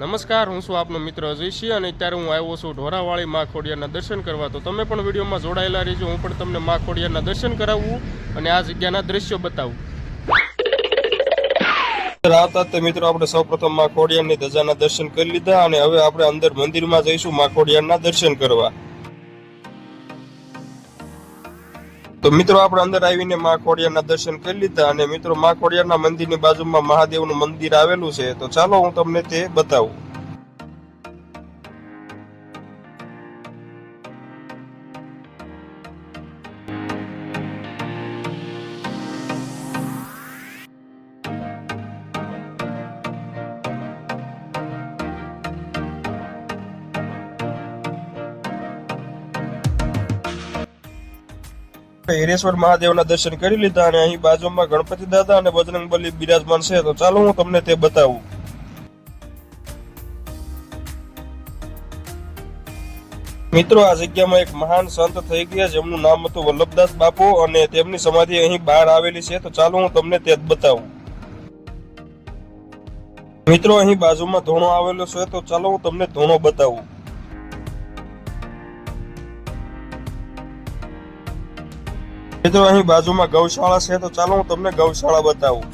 નમસ્કાર, હું છું આપનો મિત્ર અજયસિંહ અને અત્યારે હું આવ્યો છું ઢોરાવાળી મા ખોડિયારના દર્શન કરવા. તો તમે પણ વિડીયોમાં જોડાયેલા રહેજો, હું પણ તમને મા ખોડિયારના દર્શન કરાવું અને આ જગ્યાના દ્રશ્યો બતાવું. આવતા તે મિત્રો આપણે સૌપ્રથમ મા ખોડિયારની ધજાના દર્શન કરી લીધા અને હવે આપણે અંદર મંદિરમાં જઈશું મા ખોડિયારના દર્શન કરવા. તો મિત્રો આપણે અંદર આવીને મા ખોડિયારના દર્શન કરી લીધા અને મિત્રો મા ખોડિયારના મંદિરની બાજુમાં મહાદેવનું મંદિર આવેલું છે. તો ચાલો હું તમને તે બતાવું. હિરેશ્વર મહાદેવના દર્શન કરી લીધા અને અહીં બાજુમાં ગણપતિ દાદા અને બજરંગબલી બિરાજમાન છે. તો ચાલો હું તમને તે બતાવું. મિત્રો, આ જગ્યામાં એક મહાન સંત થઈ ગયા. જેમનું નામ હતું વલ્લભદાસ બાપુ અને તેમની સમાધિ અહીં બહાર આવેલી છે. તો ચાલો હું તમને તે બતાવું. મિત્રો, અહીં બાજુમાં ધોણો આવેલો છે. તો ચાલો હું તમને ધોણો બતાવું. મિત્રો અહીં બાજુમાં ગૌશાળા છે તો ચાલો હું તમને ગૌશાળા બતાવું.